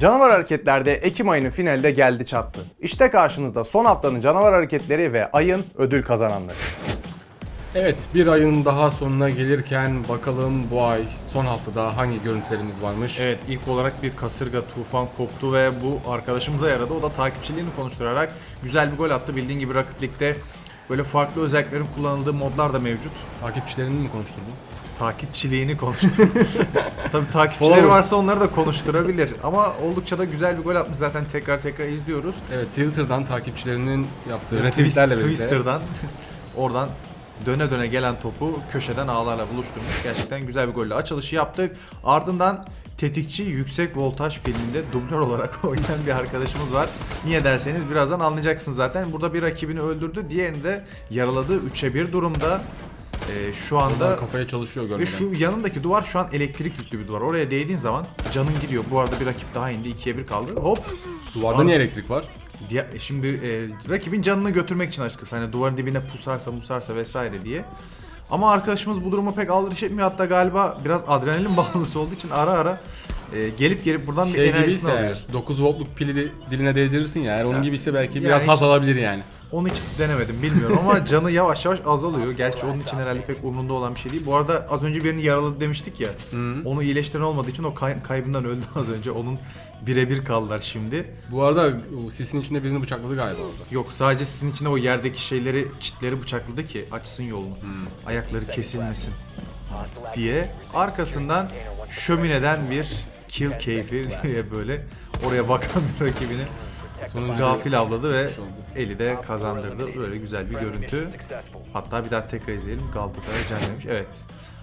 Canavar hareketlerde Ekim ayının finali de geldi çattı. İşte karşınızda son haftanın canavar hareketleri ve ayın ödül kazananları. Evet bir ayın daha sonuna gelirken bakalım bu ay son haftada hangi görüntülerimiz varmış. Evet ilk olarak bir kasırga tufan koptu ve bu arkadaşımıza yaradı. O da takipçiliğini konuşturarak güzel bir gol attı. Bildiğin gibi Rocket League'de böyle farklı özelliklerin kullanıldığı modlar da mevcut. Takipçilerini mi konuşturdun? Takipçiliğini konuştu. Tabii takipçileri Followers. varsa onları da konuşturabilir. Ama oldukça da güzel bir gol atmış zaten tekrar tekrar izliyoruz. Evet Twitter'dan takipçilerinin yaptığı Twist- retweetlerle birlikte. Twister'dan oradan döne döne gelen topu köşeden ağlarla buluşturmuş. Gerçekten güzel bir golle açılışı yaptık. Ardından Tetikçi Yüksek Voltaj filminde dublör olarak oynayan bir arkadaşımız var. Niye derseniz birazdan anlayacaksınız zaten. Burada bir rakibini öldürdü. Diğerini de yaraladı. 3'e 1 durumda. Ee, şu anda Oradan kafaya çalışıyor ve görmeden. şu yanındaki duvar şu an elektrik yüklü bir duvar. Oraya değdiğin zaman canın gidiyor. Bu arada bir rakip daha indi. 2'ye 1 kaldı. Hop. Duvarda niye elektrik var? Diye, şimdi e, rakibin canını götürmek için açıkçası hani duvarın dibine pusarsa musarsa vesaire diye. Ama arkadaşımız bu duruma pek aldırış etmiyor hatta galiba biraz adrenalin bağımlısı olduğu için ara ara e, gelip gelip buradan bir Şey enerjisini gibiyse alıyor. eğer 9 voltluk pili de diline değdirirsin ya eğer onun gibiyse belki Yani biraz hiç- haz alabilir yani. Onu hiç denemedim bilmiyorum ama canı yavaş yavaş azalıyor. Gerçi onun için herhalde pek umurunda olan bir şey değil. Bu arada az önce birini yaraladı demiştik ya. Onu iyileştiren olmadığı için o kay- kaybından öldü az önce. Onun birebir kaldılar şimdi. Bu arada o sisin içinde birini bıçakladı galiba orada. Yok sadece sizin içine o yerdeki şeyleri, çitleri bıçakladı ki açsın yolunu. Ayakları kesilmesin diye. Arkasından şömineden bir kill keyfi diye böyle oraya bakan bir rakibini Sonuncu gafil avladı ve oldu. eli de kazandırdı. Böyle güzel bir görüntü. Hatta bir daha tekrar izleyelim. Galatasaray can demiş. Evet.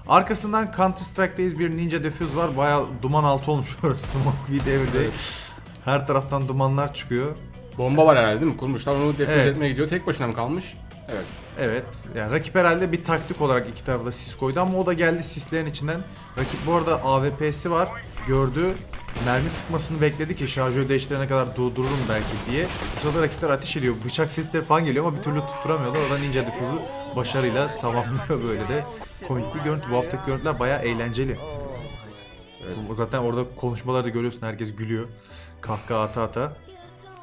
Arkasından Counter Strike'deyiz bir ninja defuse var. Bayağı duman altı olmuş burası. Smoke with every day. Her taraftan dumanlar çıkıyor. Bomba var herhalde değil mi? Kurmuşlar onu defüze Evet. etmeye gidiyor. Tek başına mı kalmış? Evet. Evet. Yani rakip herhalde bir taktik olarak iki tarafta sis koydu ama o da geldi sislerin içinden. Rakip bu arada AWP'si var. Gördü. Mermi sıkmasını bekledi ki şarjörü değiştirene kadar durdururum belki diye. Bu sırada rakipler ateş ediyor. Bıçak sesleri falan geliyor ama bir türlü tutturamıyorlar. Oradan ninja difuzu başarıyla tamamlıyor böyle de. Komik bir görüntü. Bu haftaki görüntüler bayağı eğlenceli. Bu- Zaten orada konuşmaları da görüyorsun. Herkes gülüyor. Kahkaha ata ata.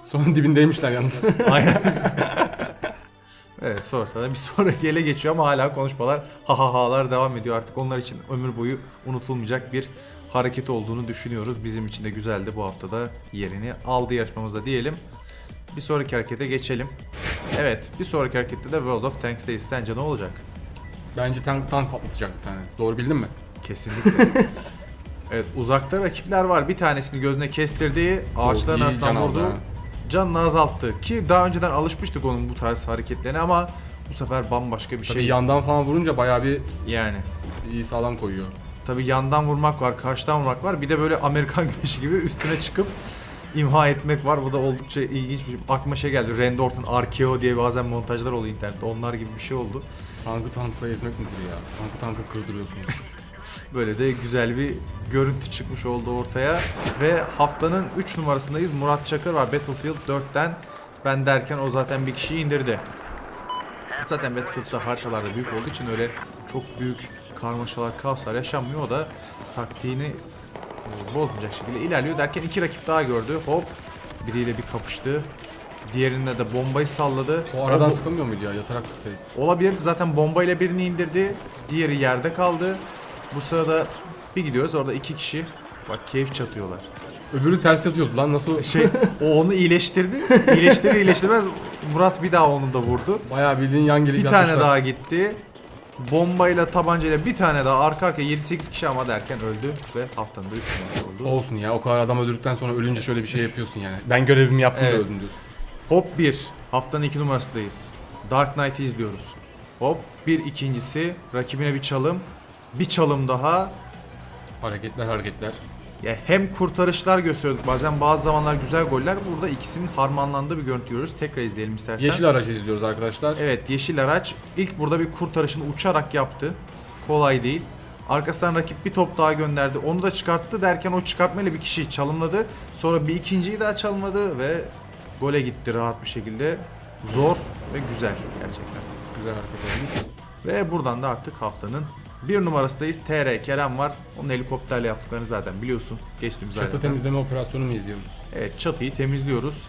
Sonun dibindeymişler yalnız. Aynen. evet sorsa da bir sonraki ele geçiyor ama hala konuşmalar ha ha halar devam ediyor. Artık onlar için ömür boyu unutulmayacak bir hareket olduğunu düşünüyoruz. Bizim için de güzeldi bu haftada yerini aldı yarışmamızda diyelim. Bir sonraki harekete geçelim. Evet bir sonraki harekette de World of Tanks'teyiz. Sence ne olacak? Bence tank, tank patlatacak bir tane. Doğru bildin mi? Kesinlikle. evet uzakta rakipler var. Bir tanesini gözüne kestirdi. Ağaçların iyi arasından can aldı vurdu. ha. Canını azalttı. Ki daha önceden alışmıştık onun bu tarz hareketlerine ama bu sefer bambaşka bir Tabii şey. yandan falan vurunca bayağı bir Yani. iyi sağlam koyuyor. Tabi yandan vurmak var, karşıdan vurmak var. Bir de böyle Amerikan güreşi gibi üstüne çıkıp imha etmek var. Bu da oldukça ilginç bir şey. Aklıma şey geldi. Randy Orton RKO diye bazen montajlar oluyor internette. Onlar gibi bir şey oldu. Tankı tankla ezmek nedir ya? Tankı tankı kırdırıyorsun. Böyle de güzel bir görüntü çıkmış oldu ortaya. Ve haftanın 3 numarasındayız. Murat Çakır var Battlefield 4'ten. Ben derken o zaten bir kişiyi indirdi. Zaten Battlefield'da haritalarda büyük olduğu için öyle çok büyük karmaşalar, kaoslar yaşanmıyor. O da taktiğini bozmayacak şekilde ilerliyor derken iki rakip daha gördü. Hop biriyle bir kapıştı. Diğerine de bombayı salladı. O aradan bu- sıkılmıyor muydu ya? Yatarak sıkayım. Olabilirdi zaten bombayla birini indirdi. Diğeri yerde kaldı. Bu sırada bir gidiyoruz orada iki kişi. Bak keyif çatıyorlar. Öbürü ters yatıyordu lan nasıl? Şey o onu iyileştirdi. İyileştirir iyileştirmez Murat bir daha onu da vurdu. Bayağı bildiğin yan gelip Bir tane daha gitti. Bombayla tabancayla bir tane daha arka arkaya 7-8 kişi ama derken öldü ve haftanın da 3 oldu. Olsun ya o kadar adam öldürdükten sonra ölünce şöyle bir şey yapıyorsun yani. Ben görevimi yaptım Evet. da öldüm diyorsun. Hop 1. Haftanın 2 numarasındayız. Dark Knight'ı izliyoruz. Hop bir ikincisi rakibine bir çalım. Bir çalım daha. Hareketler hareketler. Ya hem kurtarışlar gösteriyorduk bazen bazı zamanlar güzel goller. Burada ikisinin harmanlandığı bir görüntü görüyoruz. Tekrar izleyelim istersen. Yeşil aracı izliyoruz arkadaşlar. Evet yeşil araç ilk burada bir kurtarışını uçarak yaptı. Kolay değil. Arkasından rakip bir top daha gönderdi. Onu da çıkarttı derken o çıkartmayla bir kişiyi çalımladı. Sonra bir ikinciyi daha çalımladı ve gole gitti rahat bir şekilde. Zor ve güzel gerçekten. Güzel hareket olmuş. Ve buradan da artık haftanın Bir numarasındayız. TR Kerem var. Onun helikopterle yaptıklarını zaten biliyorsun. Geçtiğimiz Çatı aylarda. temizleme operasyonu mu izliyoruz? Evet çatıyı temizliyoruz.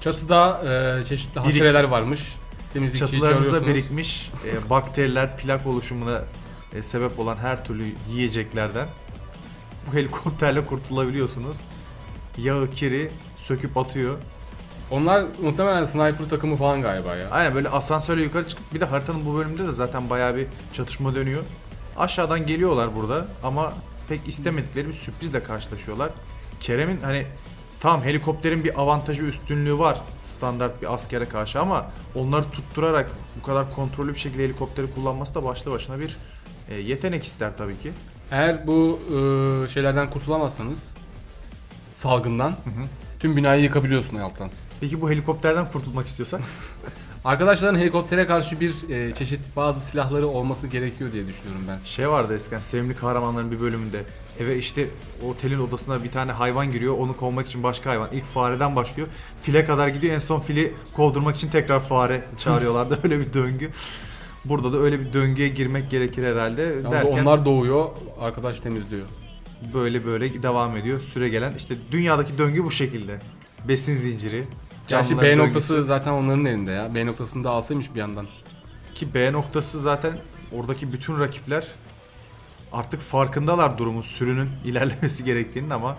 Çatıda e, çeşitli haşereler varmış. Temizlikçiyi Çatılarınızda çağırıyorsunuz. birikmiş e, bakteriler, plak oluşumuna e, sebep olan her türlü yiyeceklerden bu helikopterle kurtulabiliyorsunuz. Yağı, kiri söküp atıyor. Onlar muhtemelen sniper takımı falan galiba ya. Aynen böyle asansörle yukarı çıkıp bir de haritanın bu bölümünde de zaten bayağı bir çatışma dönüyor. Aşağıdan geliyorlar burada ama pek istemedikleri bir sürprizle karşılaşıyorlar. Kerem'in hani tamam helikopterin bir avantajı üstünlüğü var standart bir askere karşı ama onları tutturarak bu kadar kontrollü bir şekilde helikopteri kullanması da başlı başına bir e, yetenek ister tabii ki. Eğer bu e, şeylerden kurtulamazsanız salgından tüm binayı yıkabiliyorsun alttan. Peki bu helikopterden kurtulmak istiyorsak Arkadaşların helikoptere karşı bir e, çeşit bazı silahları olması gerekiyor diye düşünüyorum ben. Şey vardı eskiden sevimli kahramanların bir bölümünde. Eve işte otelin odasına bir tane hayvan giriyor. Onu kovmak için başka hayvan. İlk fareden başlıyor. File kadar gidiyor. En son fili kovdurmak için tekrar fare çağırıyorlardı. öyle bir döngü. Burada da öyle bir döngüye girmek gerekir herhalde. Yalnız Derken onlar doğuyor, arkadaş temizliyor. böyle böyle devam ediyor. Süre gelen işte dünyadaki döngü bu şekilde. Besin zinciri. Gerçi B noktası zaten onların elinde ya. B noktasını da alsaymış bir yandan. Ki B noktası zaten oradaki bütün rakipler artık farkındalar durumun sürünün ilerlemesi gerektiğinin ama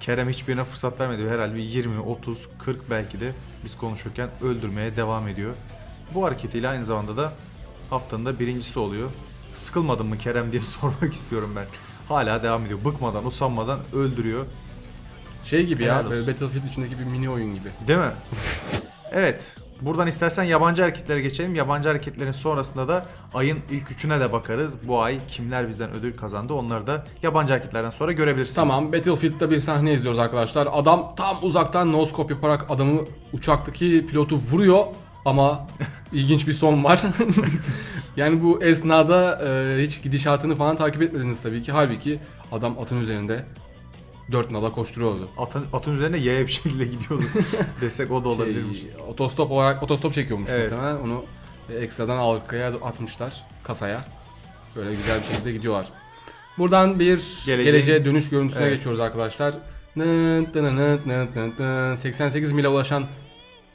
Kerem hiçbirine fırsat vermedi. Herhalde bir 20, 30, 40 belki de biz konuşurken öldürmeye devam ediyor. Bu hareketiyle aynı zamanda da haftanın da birincisi oluyor. Sıkılmadın mı Kerem diye sormak istiyorum ben. Hala devam ediyor. Bıkmadan, usanmadan öldürüyor. Şey gibi Helal ya, olsun. böyle Battlefield içindeki bir mini oyun gibi. Değil mi? Evet. Buradan istersen yabancı hareketlere geçelim. Yabancı hareketlerin sonrasında da ayın ilk üçüne de bakarız. Bu ay kimler bizden ödül kazandı onları da yabancı hareketlerden sonra görebilirsiniz. Tamam, Battlefield'da bir sahne izliyoruz arkadaşlar. Adam tam uzaktan no scope yaparak adamı uçaktaki pilotu vuruyor ama ilginç bir son var. yani bu esnada e, hiç gidişatını falan takip etmediniz tabii ki. Halbuki adam atın üzerinde dört nala koşturuyordu. Atın, atın üzerine yaya bir şekilde gidiyordu desek o da olabilirmiş. Şey, otostop olarak otostop çekiyormuş Evet. muhtemelen. Onu ekstradan arkaya atmışlar kasaya. Böyle güzel bir şekilde gidiyorlar. Buradan bir Geleceğin- geleceğe dönüş görüntüsüne Evet. geçiyoruz arkadaşlar. Nınt tınınınt nınt nınt nınt. 88 mile ulaşan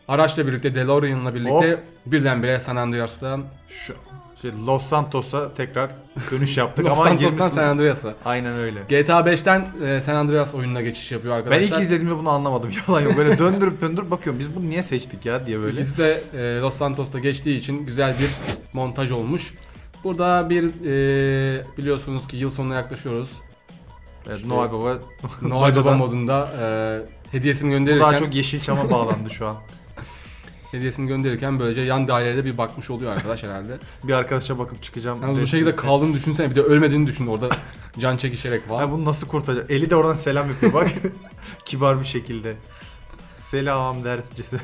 araçla birlikte DeLorean'la birlikte birdenbire San Andreas'tan Şu şey Los Santos'a tekrar dönüş yaptık Los ama Santos'tan 20'sinde San Andreas'a. Aynen öyle. GTA 5'ten e, San Andreas oyununa geçiş yapıyor Ben arkadaşlar. ilk izlediğimde bunu anlamadım. Yalan yok. Böyle döndürüp döndürüp bakıyorum. Biz bunu niye seçtik ya diye böyle. Biz de e, Los Santos'ta geçtiği için güzel bir montaj olmuş. Burada bir e, biliyorsunuz ki yıl sonuna yaklaşıyoruz. Evet, İşte- Noel Baba Noel Baba bacadan- modunda e, hediyesini Bu gönderirken daha çok Yeşilçam'a bağlandı şu an. hediyesini gönderirken böylece yan dairede bir bakmış oluyor arkadaş herhalde. Bir arkadaşa bakıp çıkacağım. Yalnız bu De- şekilde kaldığını düşünsene bir de ölmediğini düşün orada can çekişerek falan. Ha bunu nasıl kurtaracak? Eli de oradan selam yapıyor bak. Kibar bir şekilde. Selam dercesi.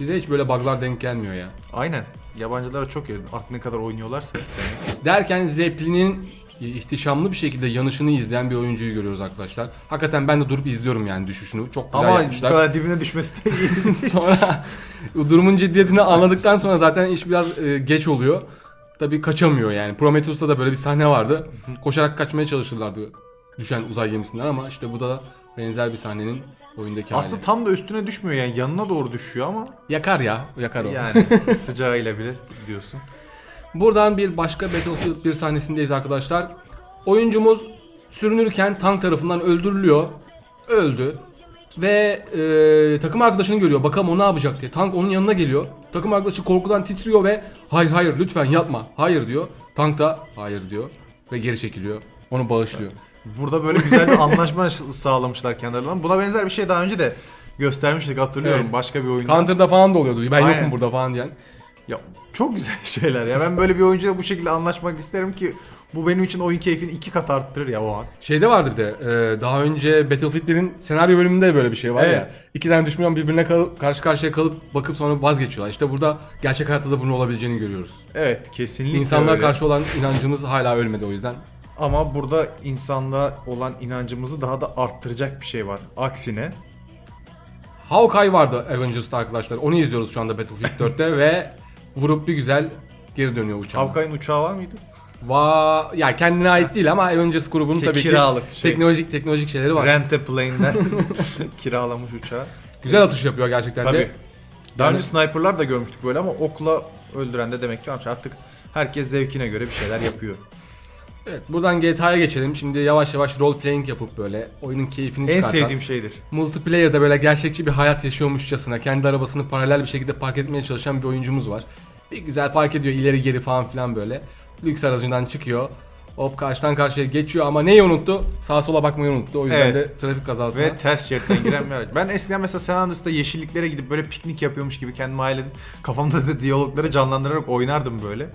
Bize hiç böyle bug'lar denk gelmiyor ya. Aynen. Yabancılara çok iyi. Artık ne kadar oynuyorlarsa. Derken Zeppelin'in ihtişamlı bir şekilde yanışını izleyen bir oyuncuyu görüyoruz arkadaşlar. Hakikaten ben de durup izliyorum yani düşüşünü. Çok güzel Ama bu yapmışlar. kadar dibine düşmesi de iyi. sonra durumun ciddiyetini anladıktan sonra zaten iş biraz e, geç oluyor. Tabii kaçamıyor yani. Prometheus'ta da böyle bir sahne vardı. Koşarak kaçmaya çalışırlardı düşen uzay gemisinden ama işte bu da benzer bir sahnenin oyundaki hali. Aslında tam da üstüne düşmüyor yani. Yanına doğru düşüyor ama Yakar ya, yakar o. yani sıcağıyla bile diyorsun. Buradan bir başka Battlefield 1 sahnesindeyiz arkadaşlar. Oyuncumuz sürünürken tank tarafından öldürülüyor. Öldü. Ve e, takım arkadaşını görüyor. Bakalım o ne yapacak diye. Tank onun yanına geliyor. Takım arkadaşı korkudan titriyor ve hayır hayır lütfen yapma. Hayır diyor. Tank da hayır diyor. Ve geri çekiliyor. Onu bağışlıyor. Burada böyle güzel bir anlaşma sağlamışlar kendilerine. Buna benzer bir şey daha önce de göstermiştik hatırlıyorum Evet. başka bir oyunda. Counter'da falan da oluyordu. Ben Aynen. yokum burada falan diyen. Ya çok güzel şeyler ya. Ben böyle bir oyuncuyla bu şekilde anlaşmak isterim ki bu benim için oyun keyfini iki kat arttırır ya o an. Şeyde vardı bir de e, daha önce Battlefield 1'in senaryo bölümünde de böyle bir şey var ya. Evet. İki tane düşman birbirine kal- karşı karşıya kalıp bakıp sonra vazgeçiyorlar. İşte burada gerçek hayatta da bunun olabileceğini görüyoruz. Evet kesinlikle İnsanlığa öyle. karşı olan inancımız hala ölmedi o yüzden. Ama burada insanlığa olan inancımızı daha da arttıracak bir şey var. Aksine Hawkeye vardı Avengers'ta arkadaşlar. Onu izliyoruz şu anda Battlefield 4'te ve vurup bir güzel geri dönüyor uçağına. Havkay'ın uçağı var mıydı? Va ya kendine ait değil ama Avengers grubunun Ki- tabii kiralık ki şey. teknolojik teknolojik şeyleri var. Rent a plane'den kiralamış uçağı. Güzel atış yapıyor gerçekten Tabii. de. Daha önce sniperlar da görmüştük böyle ama okla öldüren de demek ki varmış. Artık herkes zevkine göre bir şeyler yapıyor. Evet buradan GTA'ya geçelim. Şimdi yavaş yavaş role playing yapıp böyle oyunun keyfini En çıkartan. sevdiğim şeydir. Multiplayer'da böyle gerçekçi bir hayat yaşıyormuşçasına kendi arabasını paralel bir şekilde park etmeye çalışan bir oyuncumuz var. Bir güzel park ediyor ileri geri falan filan böyle. Lüks aracından çıkıyor. Hop karşıdan karşıya geçiyor ama neyi unuttu? Sağa sola bakmayı unuttu. O yüzden Evet. de trafik kazasına. Ve ters şeritten giren bir araç. Ben eskiden mesela San Andreas'ta yeşilliklere gidip böyle piknik yapıyormuş gibi kendimi hayal edip kafamda da diyalogları canlandırarak oynardım böyle.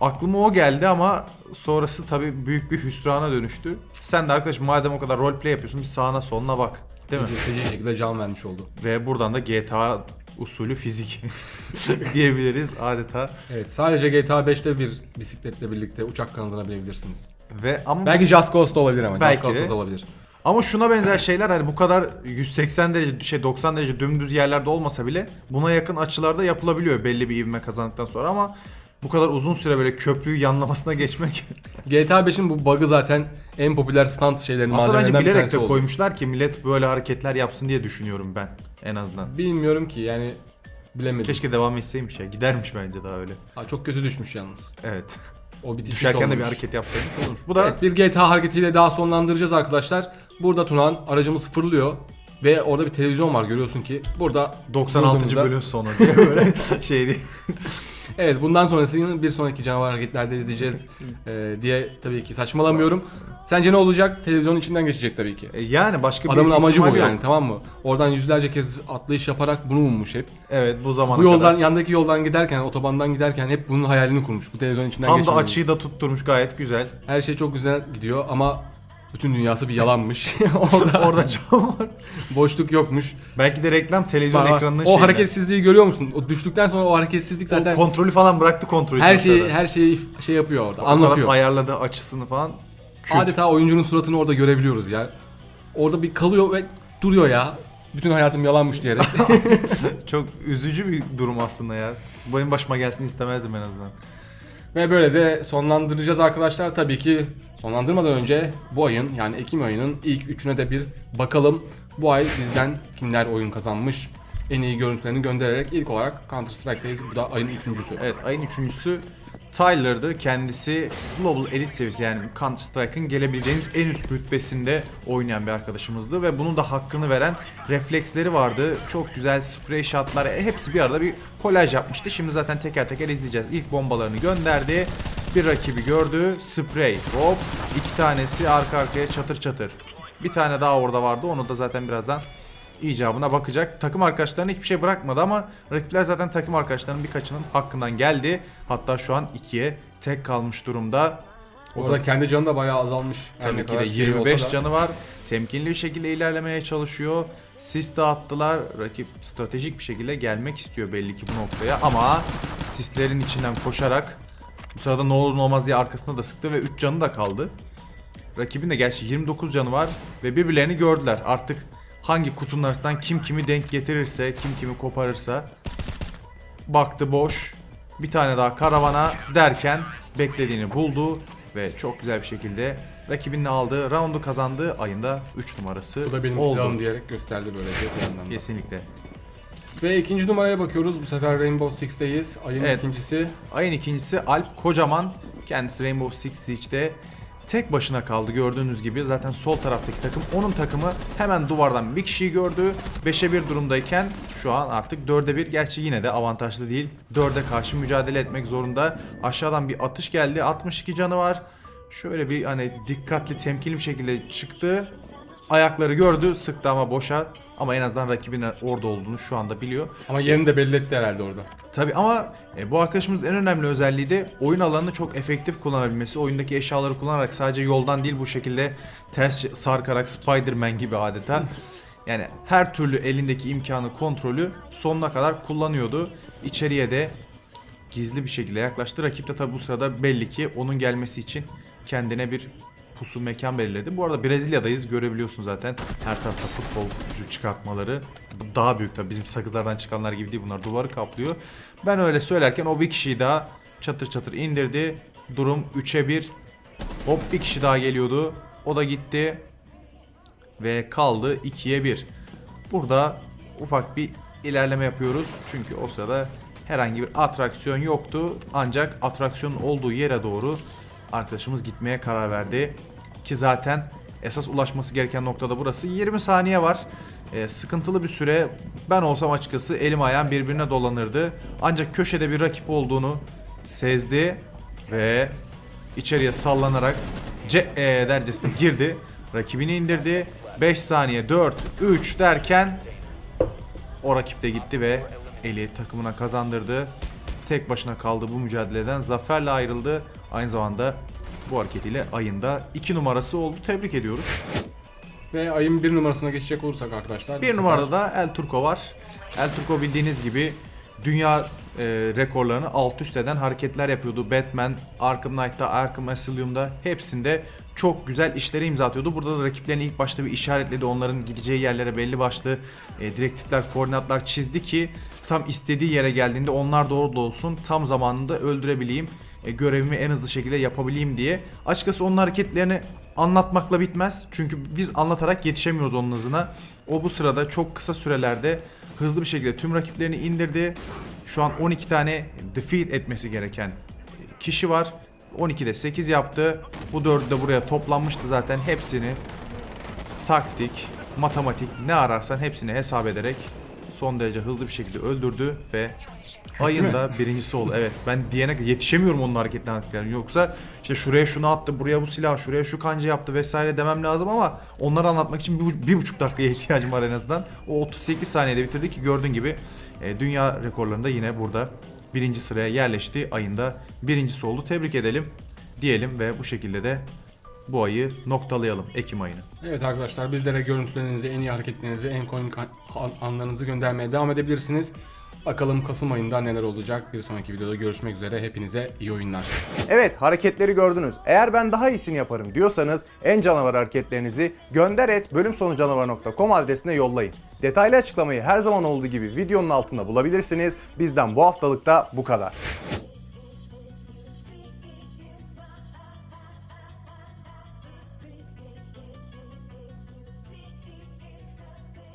Aklıma o geldi ama sonrası tabii büyük bir hüsrana dönüştü. Sen de arkadaş madem o kadar roleplay yapıyorsun bir sağına soluna bak. Değil mi? Feci, feci şekilde can vermiş oldu. Ve buradan da GTA usulü fizik diyebiliriz adeta. Evet sadece GTA 5'te bir bisikletle birlikte uçak kanadına binebilirsiniz. Ve ama Belki Just Cause'da olabilir ama Belki Just de. da olabilir. Ama şuna benzer şeyler hani bu kadar 180 derece şey 90 derece dümdüz yerlerde olmasa bile buna yakın açılarda yapılabiliyor belli bir ivme kazandıktan sonra ama bu kadar uzun süre böyle köprüyü yanlamasına geçmek GTA 5'in bu bug'ı zaten en popüler stunt şeylerin aslında bence bir bilerek tanesi de oldu. koymuşlar ki millet böyle hareketler yapsın diye düşünüyorum ben en azından. Bilmiyorum ki yani bilemedim. Keşke devam etseymiş ya gidermiş bence daha öyle. Aa, çok kötü düşmüş yalnız. Evet. O bitiş Düşerken de bir hareket yapsaymış olurmuş. Bu da Evet bir GTA hareketiyle daha sonlandıracağız arkadaşlar. Burada Tunan aracımız fırlıyor ve orada bir televizyon var görüyorsun ki. Burada 96. durduğumuzda- bölüm sonu diye böyle şey değil. Evet bundan sonrasını bir sonraki canavar hareketlerde izleyeceğiz ee, diye tabii ki saçmalamıyorum. Sence ne olacak? Televizyonun içinden geçecek tabii ki. E, Yani başka bir Adamın amacı bu ihtimal yok. yani tamam mı? Oradan yüzlerce kez atlayış yaparak bunu ummuş hep. Evet bu zamana Bu yoldan kadar. yandaki yoldan giderken, otobandan giderken hep bunun hayalini kurmuş. Bu televizyon içinden Tam da geçmeyi. açıyı da tutturmuş gayet güzel. Her şey çok güzel gidiyor ama bütün dünyası bir yalanmış. Orada Orada cam var. boşluk yokmuş. Belki de reklam televizyon Bak, ekranının o şeyinden. hareketsizliği görüyor musun? O düştükten sonra o hareketsizlik zaten O kontrolü falan bıraktı kontrolü. her şeyi her şeyi şey yapıyor orada. O kadar Anlatıyor. ayarladı açısını falan. Kült. Adeta oyuncunun suratını orada görebiliyoruz ya. Orada bir kalıyor ve duruyor ya. Bütün hayatım yalanmış diyerek. Çok üzücü bir durum aslında ya. Benim başıma gelsin istemezdim en azından. Ve böyle de sonlandıracağız arkadaşlar. Tabii ki sonlandırmadan önce bu ayın yani Ekim ayının ilk üçüne de bir bakalım. Bu ay bizden kimler oyun kazanmış en iyi görüntülerini göndererek ilk olarak Counter Strike'dayız. Bu da ayın üçüncüsü. Evet ayın üçüncüsü Tyler'dı. Kendisi Global Elite seviyesi yani Counter Strike'ın gelebileceğiniz en üst rütbesinde oynayan bir arkadaşımızdı ve bunun da hakkını veren refleksleri vardı. Çok güzel spray shotlar e, hepsi bir arada bir kolaj yapmıştı. Şimdi zaten teker teker izleyeceğiz. İlk bombalarını gönderdi. Bir rakibi gördü. Spray. Hop. iki tanesi arka arkaya çatır çatır. Bir tane daha orada vardı. Onu da zaten birazdan icabına bakacak. Takım arkadaşlarına hiçbir şey bırakmadı ama rakipler zaten takım arkadaşlarının birkaçının hakkından geldi. Hatta şu an ikiye tek kalmış durumda. O da kendi canı da bayağı azalmış. Tabii ki de şey 25 olsa da. canı var. Temkinli bir şekilde ilerlemeye çalışıyor. Sis dağıttılar. Rakip stratejik bir şekilde gelmek istiyor belli ki bu noktaya ama sislerin içinden koşarak bu sırada ne olur ne olmaz diye arkasına da sıktı ve 3 canı da kaldı. Rakibin de gerçi 29 canı var ve birbirlerini gördüler. Artık hangi kutunun arasından kim kimi denk getirirse, kim kimi koparırsa baktı boş. Bir tane daha karavana derken beklediğini buldu ve çok güzel bir şekilde rakibinin aldığı roundu kazandı. Ayında 3 numarası Bu da benim oldu. silahım diyerek gösterdi böylece. bir yandan da. Kesinlikle. Ve ikinci numaraya bakıyoruz. Bu sefer Rainbow Six'teyiz. Ayın Evet. ikincisi. Ayın ikincisi Alp Kocaman. Kendisi Rainbow Six Siege'de tek başına kaldı gördüğünüz gibi. Zaten sol taraftaki takım onun takımı hemen duvardan bir kişiyi gördü. 5'e 1 durumdayken şu an artık 4'e 1. Gerçi yine de avantajlı değil. 4'e karşı mücadele etmek zorunda. Aşağıdan bir atış geldi. 62 canı var. Şöyle bir hani dikkatli temkinli bir şekilde çıktı. Ayakları gördü sıktı ama boşa. Ama en azından rakibin orada olduğunu şu anda biliyor. Ama yerini de belli etti herhalde orada. Tabi ama e, bu arkadaşımızın en önemli özelliği de oyun alanını çok efektif kullanabilmesi. Oyundaki eşyaları kullanarak sadece yoldan değil bu şekilde ters sarkarak Spider-Man gibi adeta. Yani her türlü elindeki imkanı, kontrolü sonuna kadar kullanıyordu. İçeriye de gizli bir şekilde yaklaştı. Rakip de tabi bu sırada belli ki onun gelmesi için kendine bir pusu mekan belirledi. Bu arada Brezilya'dayız. Görebiliyorsun zaten her tarafta futbolcu çıkartmaları. Bu Daha büyük tabi bizim sakızlardan çıkanlar gibi değil bunlar duvarı kaplıyor. Ben öyle söylerken o bir kişiyi daha çatır çatır indirdi Durum 3'e 1. Hop bir kişi daha geliyordu. O da gitti. Ve kaldı 2'ye 1. Burada ufak bir ilerleme yapıyoruz. Çünkü o sırada herhangi bir atraksiyon yoktu. Ancak atraksiyonun olduğu yere doğru arkadaşımız gitmeye karar verdi. Ki zaten esas ulaşması gereken noktada burası. 20 saniye var. Ee, sıkıntılı bir süre. Ben olsam açıkçası elim ayağım birbirine dolanırdı. Ancak köşede bir rakip olduğunu sezdi ve içeriye sallanarak ce e dercesine girdi. Rakibini indirdi. 5 saniye 4 3 derken o rakip de gitti ve eli takımına kazandırdı. Tek başına kaldı bu mücadeleden. Zaferle ayrıldı. Aynı zamanda bu hareketiyle ayında 2 numarası oldu. Tebrik ediyoruz. Ve ayın bir numarasına geçecek olursak arkadaşlar. bu Bir sefer- numarada da El Turco var. El Turco bildiğiniz gibi dünya e, rekorlarını alt üst eden hareketler yapıyordu. Batman, Arkham Knight'ta, Arkham Asylum'da hepsinde çok güzel işleri imza atıyordu. Burada da rakiplerini ilk başta bir işaretledi. Onların gideceği yerlere belli başlı e, direktifler, koordinatlar çizdi ki tam istediği yere geldiğinde onlar doğru olsun. Tam zamanında öldürebileyim. E, görevimi en hızlı şekilde yapabileyim diye. Açıkçası onun hareketlerini anlatmakla bitmez. Çünkü biz anlatarak yetişemiyoruz onun hızına. O bu sırada çok kısa sürelerde hızlı bir şekilde tüm rakiplerini indirdi. Şu an 12 tane defeat etmesi gereken kişi var. 12'de 8 yaptı. Bu 4'ü de buraya toplanmıştı zaten. Hepsini taktik, matematik ne ararsan hepsini hesap ederek son derece hızlı bir şekilde öldürdü ve ayın da birincisi oldu. Evet ben diyene yetişemiyorum onun hareketlerine. Yoksa işte şuraya şunu attı, buraya bu silah, şuraya şu kanca yaptı vesaire demem lazım ama onları anlatmak için bir, bir buçuk dakikaya ihtiyacım var en azından. O 38 saniyede bitirdi ki gördüğün gibi e, dünya rekorlarında yine burada birinci sıraya yerleşti. Ayında birincisi oldu. Tebrik edelim diyelim ve bu şekilde de bu ayı noktalayalım Ekim ayını. Evet arkadaşlar bizlere görüntülerinizi, en iyi hareketlerinizi, en komik an- anlarınızı göndermeye devam edebilirsiniz. Bakalım Kasım ayında neler olacak. Bir sonraki videoda görüşmek üzere. Hepinize iyi oyunlar. Evet hareketleri gördünüz. Eğer ben daha iyisini yaparım diyorsanız en canavar hareketlerinizi gönder et bölümsonucanavar.com adresine yollayın. Detaylı açıklamayı her zaman olduğu gibi videonun altında bulabilirsiniz. Bizden bu haftalıkta bu kadar.